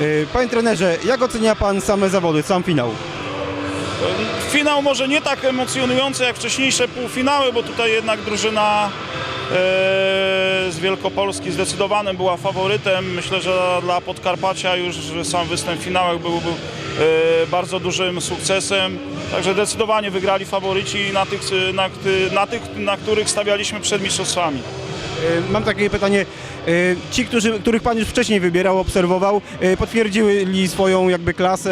Y, Panie trenerze, jak ocenia Pan same zawody, sam finał? Finał może nie tak emocjonujący jak wcześniejsze półfinały, bo tutaj jednak drużyna e, z Wielkopolski zdecydowanie była faworytem. Myślę, że dla Podkarpacia już sam występ w finałach byłby e, bardzo dużym sukcesem. Także zdecydowanie wygrali faworyci na tych, na, na tych, na których stawialiśmy przed mistrzostwami. Y, Mam takie pytanie. Y, Ci, którzy, których Pan już wcześniej wybierał, obserwował, y, potwierdzili swoją jakby klasę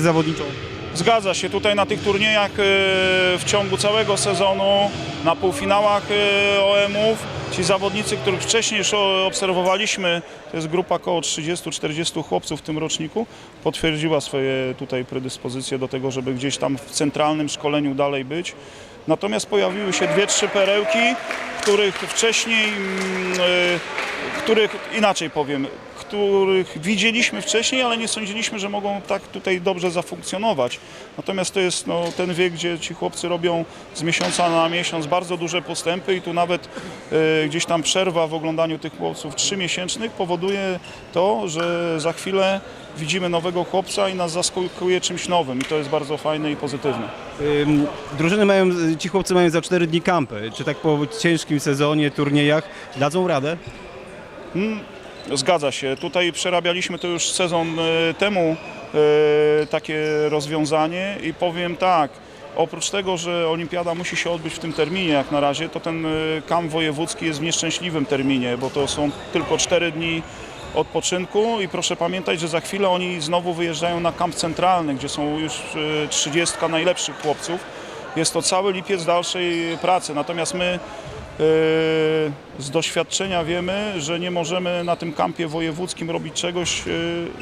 zawodniczą? Zgadza się, tutaj na tych turniejach e, w ciągu całego sezonu, na półfinałach e, OM-ów, ci zawodnicy, których wcześniej już obserwowaliśmy, to jest grupa około 30-40 chłopców w tym roczniku, potwierdziła swoje tutaj predyspozycje do tego, żeby gdzieś tam w centralnym szkoleniu dalej być. Natomiast pojawiły się dwie, trzy perełki, których wcześniej, mm, e, których inaczej powiem, których widzieliśmy wcześniej, ale nie sądziliśmy, że mogą tak tutaj dobrze zafunkcjonować. Natomiast to jest no, ten wiek, gdzie ci chłopcy robią z miesiąca na miesiąc bardzo duże postępy i tu nawet e, gdzieś tam przerwa w oglądaniu tych chłopców trzymiesięcznych powoduje to, że za chwilę widzimy nowego chłopca i nas zaskakuje czymś nowym i to jest bardzo fajne i pozytywne. Ym, Drużyny mają, ci chłopcy mają za 4 dni kampy. Czy tak po ciężkim sezonie, turniejach dadzą radę? Zgadza się. Tutaj przerabialiśmy to już sezon e, temu e, takie rozwiązanie i powiem tak. Oprócz tego, że olimpiada musi się odbyć w tym terminie jak na razie, to ten e, kamp wojewódzki jest w nieszczęśliwym terminie, bo to są tylko 4 dni odpoczynku i proszę pamiętać, że za chwilę oni znowu wyjeżdżają na kamp centralny, gdzie są już e, 30 najlepszych chłopców. Jest to cały lipiec dalszej pracy, natomiast my z doświadczenia wiemy, że nie możemy na tym kampie wojewódzkim robić czegoś, e,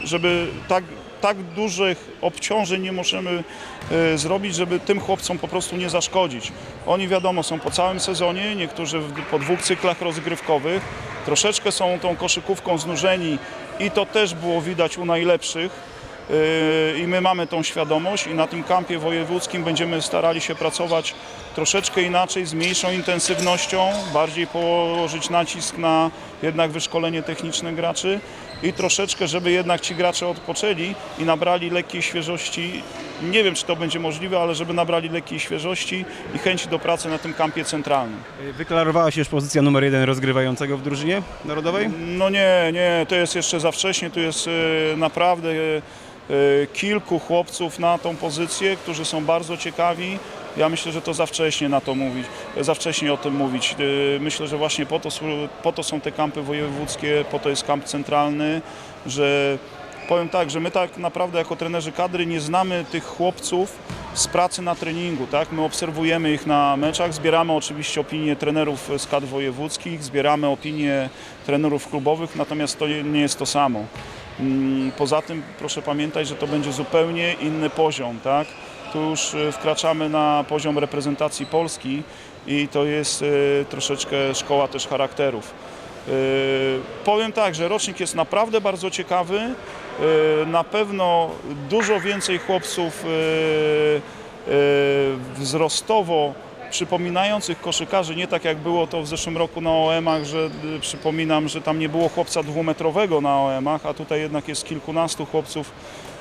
żeby tak, tak dużych obciążeń nie możemy e, zrobić, żeby tym chłopcom po prostu nie zaszkodzić. Oni wiadomo są po całym sezonie, niektórzy po dwóch cyklach rozgrywkowych, troszeczkę są tą koszykówką znużeni i to też było widać u najlepszych. Yy, i my mamy tą świadomość i na tym kampie wojewódzkim będziemy starali się pracować troszeczkę inaczej, z mniejszą intensywnością, bardziej położyć nacisk na jednak wyszkolenie techniczne graczy i troszeczkę, żeby jednak ci gracze odpoczęli i nabrali lekkiej świeżości. Nie wiem, czy to będzie możliwe, ale żeby nabrali lekkiej świeżości i chęci do pracy na tym kampie centralnym. Y, Wyklarowała się już pozycja numer jeden rozgrywającego w drużynie narodowej? No nie, nie, to jest jeszcze za wcześnie, tu jest e, naprawdę e, kilku chłopców na tą pozycję, którzy są bardzo ciekawi. Ja myślę, że to za wcześnie na to mówić, za wcześnie o tym mówić. E, Myślę, że właśnie po to, po to są te kampy wojewódzkie, po to jest kamp centralny, że powiem tak, że my tak naprawdę jako trenerzy kadry nie znamy tych chłopców z pracy na treningu, tak? My obserwujemy ich na meczach, zbieramy oczywiście opinie trenerów z kadr wojewódzkich, zbieramy opinie trenerów klubowych, natomiast to nie jest to samo. Mm, Poza tym proszę pamiętać, że to będzie zupełnie inny poziom, tak? Tu już y, wkraczamy na poziom reprezentacji Polski i to jest y, troszeczkę szkoła też charakterów. Yy, Powiem tak, że rocznik jest naprawdę bardzo ciekawy. Na pewno dużo więcej chłopców wzrostowo przypominających koszykarzy, nie tak jak było to w zeszłym roku na OM-ach, że y, przypominam, że tam nie było chłopca dwumetrowego na OM-ach, a tutaj jednak jest kilkunastu chłopców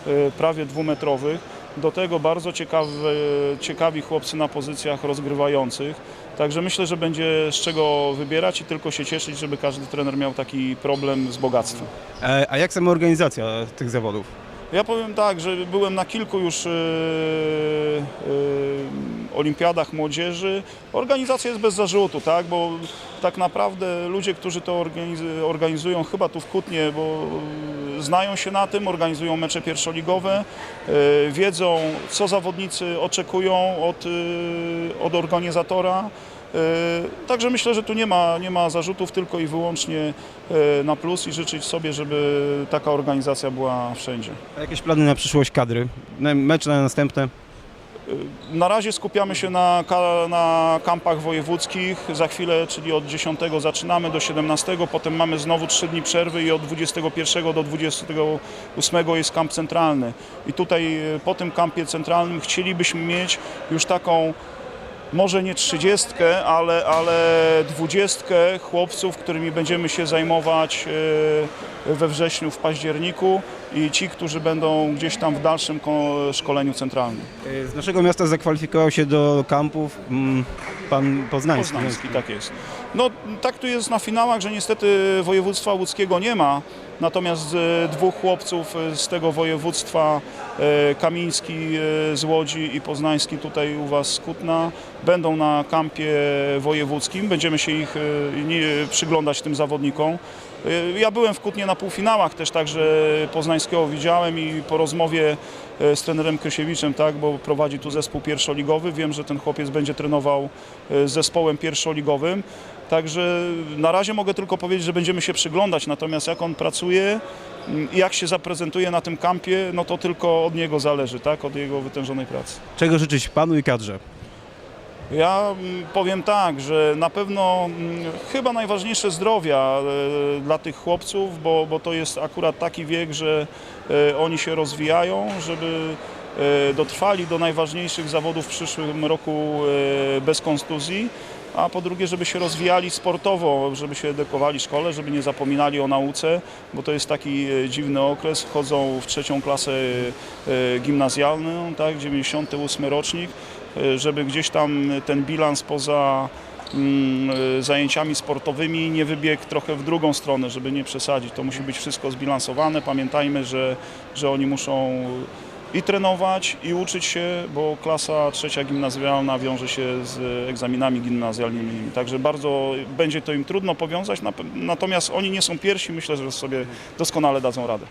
y, prawie dwumetrowych. Do tego bardzo ciekawy, ciekawi chłopcy na pozycjach rozgrywających. Także myślę, że będzie z czego wybierać i tylko się cieszyć, żeby każdy trener miał taki problem z bogactwem. E, A jak sama organizacja tych zawodów? Ja powiem tak, że byłem na kilku już e, e, olimpiadach młodzieży. Organizacja jest bez zarzutu, tak, bo tak naprawdę ludzie, którzy to organiz- organizują chyba tu w Kutnie, bo znają się na tym, organizują mecze pierwszoligowe, e, wiedzą co zawodnicy oczekują od, e, od organizatora. E, Także myślę, że tu nie ma, nie ma zarzutów, tylko i wyłącznie na plus i życzyć sobie, żeby taka organizacja była wszędzie. A jakieś plany na przyszłość kadry? Mecze na następne? Na razie skupiamy się na, na kampach wojewódzkich. Za chwilę, czyli od 10 zaczynamy do 17, potem mamy znowu 3 dni przerwy i od 21 do 28 jest kamp centralny. I tutaj e, po tym kampie centralnym chcielibyśmy mieć już taką może nie trzydziestkę, ale, ale dwudziestkę chłopców, którymi będziemy się zajmować e, we wrześniu, w październiku i ci, którzy będą gdzieś tam w dalszym ko- szkoleniu centralnym. Z naszego miasta zakwalifikował się do kampów mm, pan Poznański. Poznański, tak jest. No tak tu jest na finałach, że niestety województwa łódzkiego nie ma, natomiast e, dwóch chłopców e, z tego województwa, e, Kamiński z Łodzi i Poznański tutaj u Was z Kutna, będą na kampie wojewódzkim, będziemy się ich przyglądać tym zawodnikom. Ja byłem w Kutnie na półfinałach też, także Poznańskiego widziałem i po rozmowie z trenerem Krysiewiczem, tak, bo prowadzi tu zespół pierwszoligowy. Wiem, że ten chłopiec będzie trenował zespołem pierwszoligowym. Także na razie mogę tylko powiedzieć, że będziemy się przyglądać, natomiast jak on pracuje mm, i jak się zaprezentuje na tym kampie, no to tylko od niego zależy, tak, od jego wytężonej pracy. Czego życzyć panu i kadrze? Ja mm, powiem tak, że na pewno mm, chyba najważniejsze zdrowia e, dla tych chłopców, bo, bo to jest akurat taki wiek, że e, oni się rozwijają, żeby e, dotrwali do najważniejszych zawodów w przyszłym roku e, bez kontuzji. A po drugie, żeby się rozwijali sportowo, żeby się edukowali w szkole, żeby nie zapominali o nauce, bo to jest taki e, dziwny okres. Wchodzą w trzecią klasę e, gimnazjalną, tak, 98 rocznik e, żeby gdzieś tam ten bilans poza mm, e, zajęciami sportowymi nie wybiegł trochę w drugą stronę, żeby nie przesadzić. To musi być wszystko zbilansowane. Pamiętajmy, że, że oni muszą i trenować, i uczyć się, bo klasa trzecia gimnazjalna wiąże się z egzaminami gimnazjalnymi. Także bardzo będzie to im trudno powiązać, natomiast oni nie są pierwsi, myślę, że sobie doskonale dadzą radę.